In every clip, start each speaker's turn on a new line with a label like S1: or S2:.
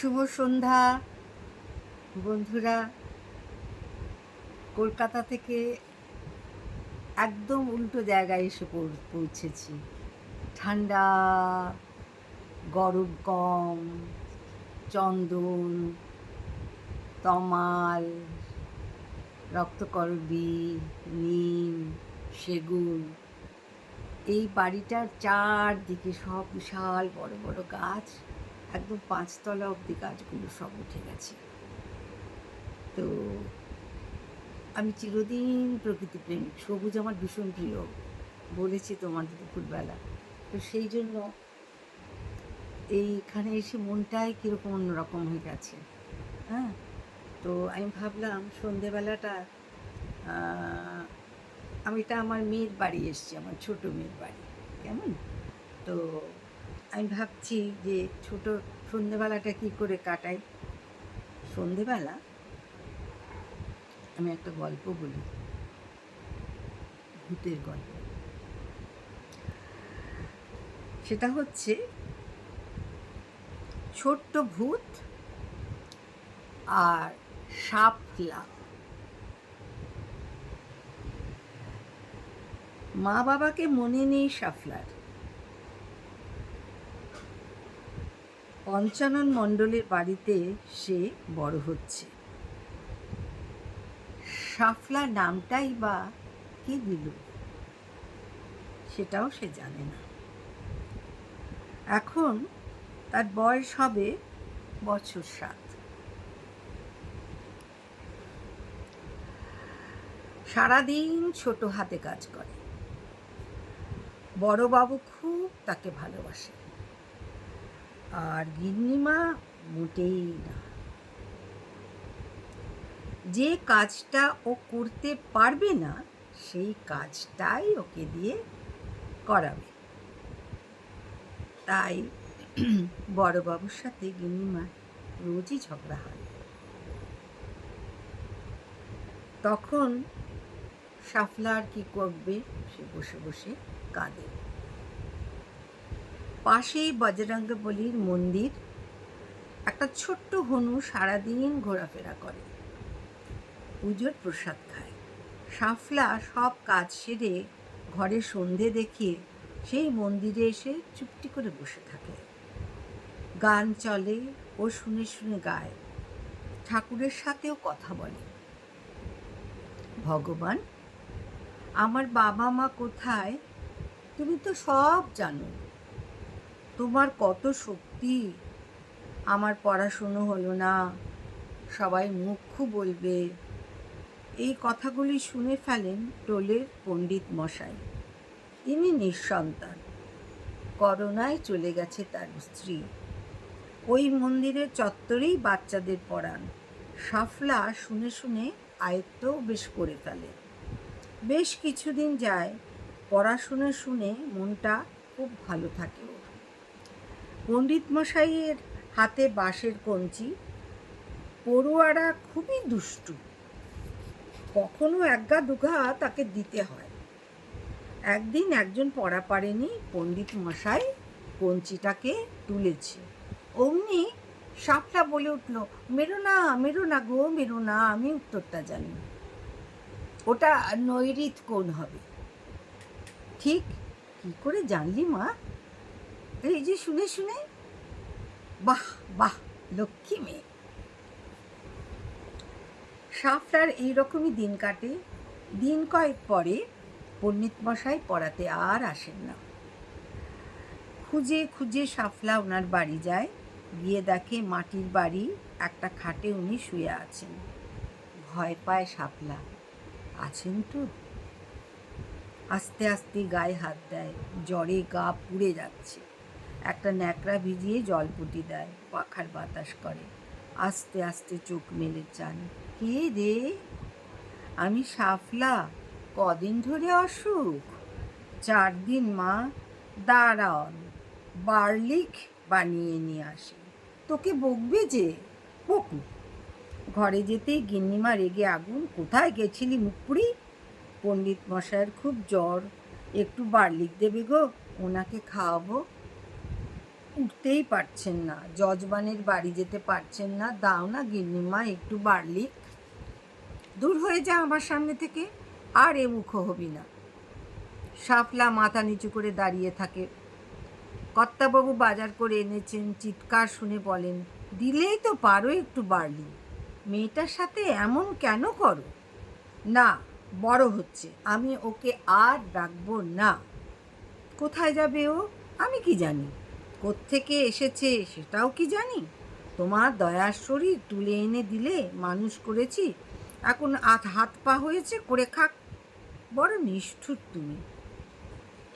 S1: শুভ সন্ধ্যা। বন্ধুরা, কলকাতা থেকে একদম উল্টো জায়গায় এসে পৌঁছেছি। ঠান্ডা, গরম কম, চন্দন, তমাল, রক্তকরবী, নিম, সেগুন। এই বাড়িটার চারদিকে সব বিশাল বড় বড় গাছ। একদম পাঁচতলা অবধি গাছগুলো সব উঠে গেছে। তো আমি চিরদিন প্রকৃতি প্রেমিক। সবুজ আমার ভীষণ প্রিয়। বলেছি তোমাদের দুপুরবেলা। তো সেই জন্য এইখানে এসে মনটাই কীরকম অন্যরকম হয়ে গেছে। হ্যাঁ? তো আমি ভাবলাম সন্ধেবেলাটা আমি এটা আমার মেয়ের বাড়ি এসেছি, আমার ছোট মেয়ের বাড়ি। কেমন? তো আমি ভাবছি যে ছোট সন্ধেবেলাটা কি করে কাটাই? সন্ধেবেলা আমি একটা গল্প বলি। ভূতের গল্প। সেটা হচ্ছে ছোট্ট ভূত আর সাপলা মা বাবাকে মনে নেই সাফলার পঞ্চানন মণ্ডলের বাড়িতে সে বড় হচ্ছে। সাফলা নামটাই বা কে দিল? সেটাও সে জানে না। এখন তার বয়স হবে বছর সাত। সারাদিন ছোট হাতে কাজ করে। বড়বাবু খুব তাকে ভালোবাসে। আর গিন্নিমা মোটেই না। যে কাজটা ও করতে পারবে না, সেই কাজটাই ওকে দিয়ে করাবে। তাই বড়বাবুর সাথে গিন্নিমার রোজই ঝগড়া হয়। তখন সাফলা আর কি করবে, সে বসে বসে কাঁদে। পাশেই বজরঙ্গ বলির মন্দির। একটা ছোট্ট হনু সারাদিন ঘোরাফেরা করে। পুজোর প্রসাদ খায়। সাফলা সব কাজ সেরে ঘরে সন্ধে দেখিয়ে সেই মন্দিরে এসে চুপটি করে বসে থাকে। গান চলে ও শুনে শুনে গায়। ঠাকুরের সাথেও কথা বলে। ভগবান, আমার বাবা মা কোথায়? তুমি তো সব জানো। তোমার কত শক্তি? আমার পড়াশুনো হলো না। সবাই মুখ্য বলবে। এই কথাগুলি শুনে ফেলেন টোলের পণ্ডিত মশাই। তিনি নিঃসন্তান। করোনায় চলে গেছে তার স্ত্রী। ওই মন্দিরের চত্বরেই বাচ্চাদের পড়ান। সাফলা শুনে শুনে আয়ত্তও বেশ করে ফেলে। বেশ কিছুদিন যায়, পড়াশুনো শুনে মনটা খুব ভালো থাকে ওর। পণ্ডিত মশাইয়ের হাতে বাঁশের কঞ্চি পড়ুয়ারা খুবই দুষ্টু। কখনো একগা দুঘা তাকে দিতে হয়। একদিন একজন পড়া পারেনি পণ্ডিত মশাই কঞ্চিটাকে তুলেছে। অমনি সাপটা বলে উঠল, মেরো না মেরো না গো, মেরো না, আমি উত্তরটা জানি। ওটা নৈরিত কোণ হবে। ঠিক কি করে জানলি মা? এই যে শুনে শুনে, বাহ বাহ, লক্ষ্মী মেয়ে। সাফটার এইরকমই দিন কাটে, দিন কয়েক পরে পণ্ডিত মশাই পড়াতে আর আসেন না। খুঁজে খুঁজে সাফলা ওনার বাড়ি যায়, গিয়ে দেখে মাটির বাড়ি একটা খাটে উনি শুয়ে আছেন। ভয় পায় সাপলা আছেন তো? আস্তে আস্তে গায়ে হাত দেয়, জ্বরে গা পুড়ে যাচ্ছে। একটা ন্যাকড়া ভিজিয়ে জলপুটি দেয়, পাখার বাতাস করে। আস্তে আস্তে চোখ মেলে চান, কে রে? আমি সাফলা কদিন ধরে অসুখ? চার দিন মা দাঁড়ান বার্লিক বানিয়ে নিয়ে আসি। তোকে বকবে যে? বকু ঘরে যেতেই গিন্নিমা রেগে আগুন, কোথায় গেছিলি মুখপুরি? পণ্ডিত মশাইয়ের খুব জ্বর, একটু বার্লিক দেবে গো, ওনাকে খাওয়াবো। উঠতেই পারছেন না। যজমানের বাড়ি যেতে পারছেন না। দাও না গিন্নিমা, একটু বাড়লি। দূর হয়ে যা আমার সামনে থেকে, আর এ মুখ হবি না। শাপলা মাথা নিচু করে দাঁড়িয়ে থাকে। কর্তাবাবু বাজার করে এনেছেন, চিৎকার শুনে বলেন, দিলেই তো পারো একটু বাড়লি। মেয়েটার সাথে এমন কেন করো? না, বড় হচ্ছে। আমি ওকে আর ডাকবো না। কোথায় যাবে ও? আমি কি জানি? কোত্থেকে এসেছে সেটাও কি জানি? তোমার দয়ার শরীর তুলে এনে দিলে মানুষ করেছি। এখন আধ হাত পা হয়েছে, করে খাক। বড় নিষ্ঠুর তুমি।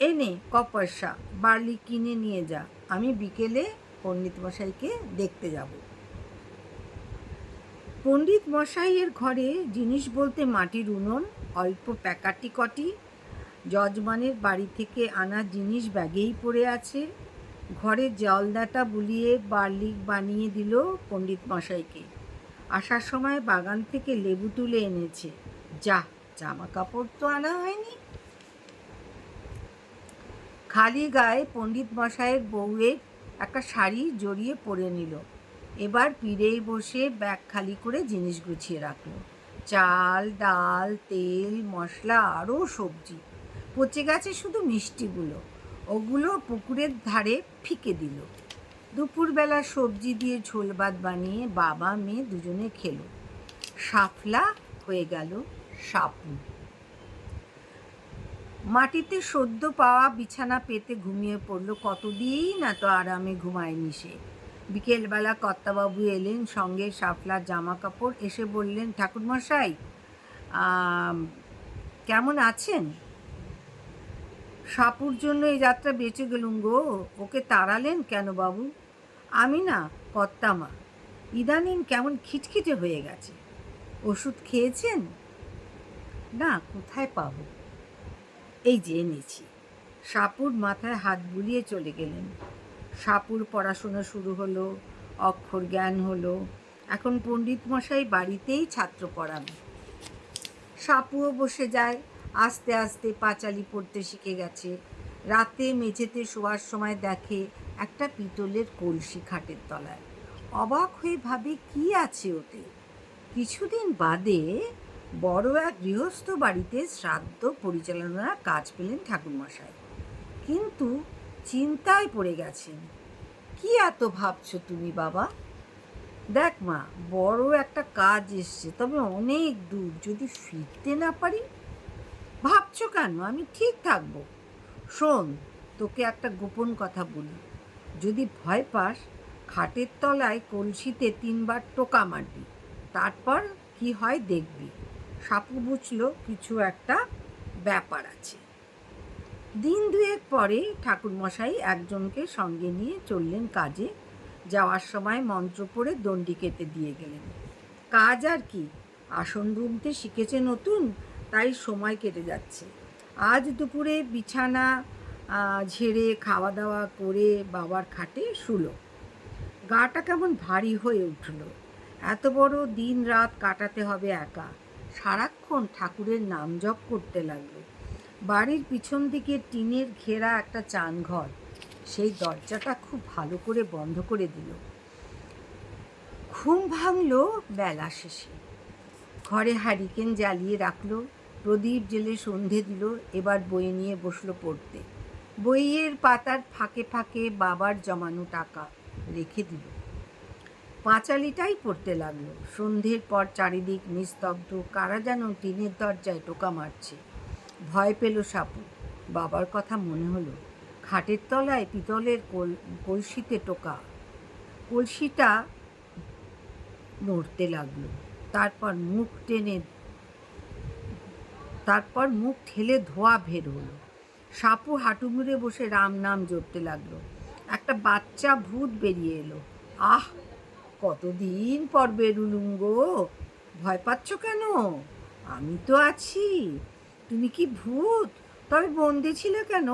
S1: এনে ক পয়সা বার্লি কিনে নিয়ে যা। আমি বিকেলে পণ্ডিত মশাইকে দেখতে যাব। পণ্ডিত মশাইয়ের ঘরে জিনিস বলতে মাটির উনুন, অল্প প্যাকাটি কটি, যজমানের বাড়ি থেকে আনা জিনিস ব্যাগেই পড়ে আছে। ঘরে জলদাটা বুলিয়ে বার্লিক বানিয়ে দিল পণ্ডিত মশাইকে আসার সময় বাগান থেকে লেবু তুলে এনেছে। যা জামা কাপড় তো আনা হয়নি। খালি গায়ে পণ্ডিত মশাইয়ের বউয়ের একটা শাড়ি জড়িয়ে পরে নিল। এবার পিড়েই বসে ব্যাগ খালি করে জিনিস গুছিয়ে রাখল। চাল, ডাল, তেল, মশলা, আরও সবজি। পচে গেছে শুধু মিষ্টিগুলো। ওগুলো পুকুরের ধারে ফিকে দিল। দুপুরবেলা সবজি দিয়ে ঝোল ভাত বানিয়ে বাবা, মেয়ে দুজনে খেলো। সাফলা হয়ে গেল সাপু। মাটিতে সদ্য পাওয়া বিছানা পেতে ঘুমিয়ে পড়ল। কতদিন এত আরামে ঘুমায়নি সে। বিকেলবেলা কর্তাবাবু এলেন, সঙ্গে সাফলার জামা কাপড় এসে বললেন, ঠাকুরমশাই কেমন আছেন? সাপুর জন্য এই যাত্রা বেঁচে গেলুম গো। ওকে তাড়ালেন কেন বাবু? আমি না কর্তামা, ইদানিং কেমন খিটখিটে হয়ে গেছে। ওষুধ খেয়েছেন? না, কোথায় পাব? এই যে এনেছি। সাপুর মাথায় হাত বুলিয়ে চলে গেলেন। সাপুর পড়াশোনা শুরু হলো, অক্ষর জ্ঞান হলো। এখন পণ্ডিত মশাই বাড়িতেই ছাত্র পড়ান। সাপুও বসে যায়। আস্তে আস্তে পাঁচালি পড়তে শিখে গেছে। রাতে মেঝেতে শোয়ার সময় দেখে একটা পিতলের কলসি খাটের তলায়। অবাক হয়ে ভাবে, কি আছে ওতে? কিছুদিন বাদে বড় এক গৃহস্থ বাড়িতে শ্রাদ্ধ পরিচালনার কাজ পেলেন ঠাকুরমশাই। কিন্তু চিন্তায় পড়ে গেছেন। কি এত ভাবছ তুমি বাবা? দেখ মা, বড় একটা কাজ এসছে, তবে অনেক দূর। যদি ফিরতে না পারি ভাবছ কেন? আমি ঠিক থাকব। শোন, তোকে একটা গোপন কথা বলি। যদি ভয় পাস, খাটের তলায় কলসিতে তিনবার টোকা মারবি। তারপর কি হয় দেখবি। সাপু বুঝলো কিছু একটা ব্যাপার আছে। দিন দুয়েক পরে ঠাকুরমশাই একজনকে সঙ্গে নিয়ে চললেন কাজে। যাওয়ার সময় মন্ত্র পড়ে দণ্ডি কেটে দিয়ে গেলেন। কাজ আর কি? আসন বুনতে শিখেছে নতুন? তাই সময় কেটে যাচ্ছে। আজ দুপুরে বিছানা ঝেড়ে খাওয়া দাওয়া করে বাবার খাটে শুলো। গাটা কেমন ভারী হয়ে উঠল। এত বড় দিন রাত কাটাতে হবে একা। সারাক্ষণ ঠাকুরের নাম জপ করতে লাগল। বাড়ির পিছন দিকে টিনের ঘেরা একটা চান ঘর সেই দরজাটা খুব ভালো করে বন্ধ করে দিল। ঘুম ভাঙলো বেলা শেষে। ঘরে হারিকেন জ্বালিয়ে রাখল। প্রদীপ জেলে সন্ধে দিল, এবার বই নিয়ে বসল পড়তে। বইয়ের পাতার ফাঁকে ফাঁকে বাবার জমানো টাকা রেখে দিল। পাঁচালিটাই পড়তে লাগল। সন্ধ্যের পর চারিদিক নিস্তব্ধ, কারা যেন টিনের দরজায় টোকা মারছে। ভয় পেল সাপু। বাবার কথা মনে হলো, খাটের তলায় পিতলের কল, কলসিতে টোকা। কলসিটা নড়তে লাগল। তারপর মুখ টেনে তারপর মুখ ঠেলে ধোয়া বের হলো। সাপু হাঁটু মুড়ে বসে রাম নাম জপতে লাগল। একটা বাচ্চা ভূত বেরিয়ে এলো। আহ, কতদিন পর বেরুলুম গো ভয় পাচ্ছ কেন? আমি তো আছি। তুমি কি ভূত? তবে বন্দি ছিলে কেন?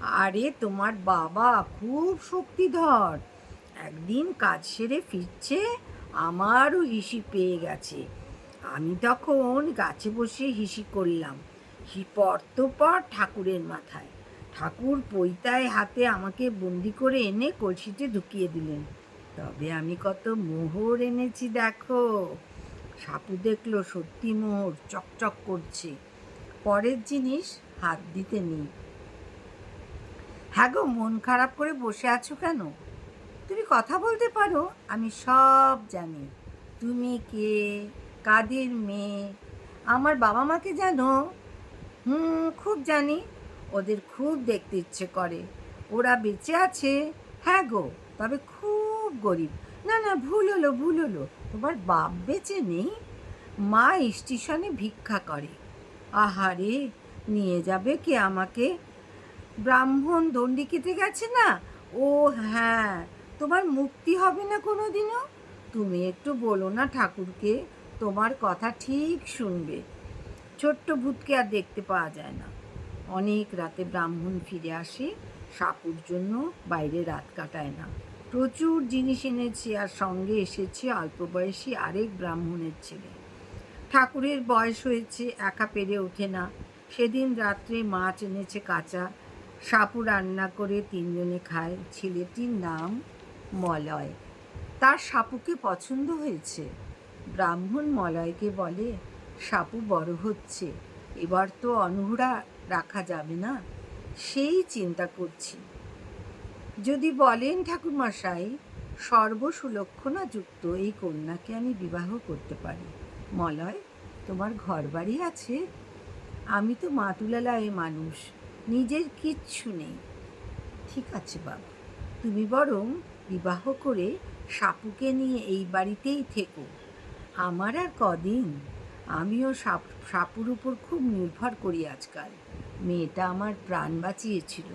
S1: আরে, তোমার বাবা খুব শক্তিধর। একদিন কাজ সেরে ফিরছে, আমারও হিসি পেয়ে গেছে। আমি তখন গাছে বসে হিসি করলাম। হিপর তো পর ঠাকুরের মাথায়। ঠাকুর পৈতায় হাতে আমাকে বন্দি করে এনে কলসিতে ঢুকিয়ে দিলেন। তবে আমি কত মোহর এনেছি দেখো। সাপু দেখল সত্যি মোহর, চকচক করছে। পরের জিনিস হাত দিতে নেই। হ্যাঁ গো, মন খারাপ করে বসে আছো কেন? তুমি কথা বলতে পারো, আমি সব জানি। তুমি কে? কাদের মেয়ে? আমার বাবা মাকে জানো? হুম, খুব জানি। ওদের খুব দেখতে ইচ্ছে করে। ওরা বেঁচে আছে। হ্যাঁ গো, তবে খুব গরিব। না না, ভুল হলো ভুল হলো। তোমার বাপ বেঁচে নেই? মা স্টেশনে ভিক্ষা করে। আহারে, নিয়ে যাবে কে আমাকে? ব্রাহ্মণ দণ্ডি কেটে গেছে না? ও হ্যাঁ। তোমার মুক্তি হবে না কোনো দিনও তুমি একটু বলো না ঠাকুরকে। তোমার কথা ঠিক শুনবে। ছোট্ট ভূতকে আর দেখতে পাওয়া যায় না। অনেক রাতে ব্রাহ্মণ ফিরে আসে, সাপুর জন্য বাইরে রাত কাটায় না। প্রচুর জিনিস এনেছে আর সঙ্গে এসেছে অল্প বয়সী আরেক ব্রাহ্মণের ছেলে। ঠাকুরের বয়স হয়েছে, একা পেরে ওঠে না। সেদিন রাত্রে মাছ এনেছে কাঁচা। সাপু রান্না করে তিনজনে খায়। ছেলেটির নাম মলয়। তার সাপুকে পছন্দ হয়েছে। ব্রাহ্মণ মলয়কে বলে, সাপু বড় হচ্ছে, এবার তো অনহুরা রাখা যাবে না। সেই চিন্তা করছি। যদি বলেন ঠাকুরমশাই, সর্বসুলক্ষণা যুক্ত এই কন্যাকে আমি বিবাহ করতে পারি। মলয়, তোমার ঘর বাড়ি আছে? আমি তো মাতুলালায় মানুষ, নিজের কিচ্ছু নেই। ঠিক আছে বাবা, তুমি বরং বিবাহ করে সাপুকে নিয়ে এই বাড়িতেই থেকো। আমার আর কদিন? আমিও সাপ, সাপুর উপর খুব নির্ভর করি আজকাল। মেয়েটা আমার প্রাণ বাঁচিয়েছিল।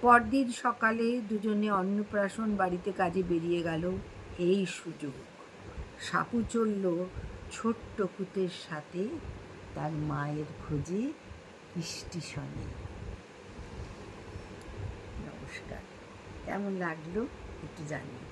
S1: পরদিন সকালে দুজনে অন্নপ্রাশন বাড়িতে কাজে বেরিয়ে গেল। এই সুযোগ। সাপু চলল ছোট্ট কুতের সাথে তার মায়ের খোঁজে স্টেশনে। নমস্কার। কেমন লাগল একটু জানিয়ে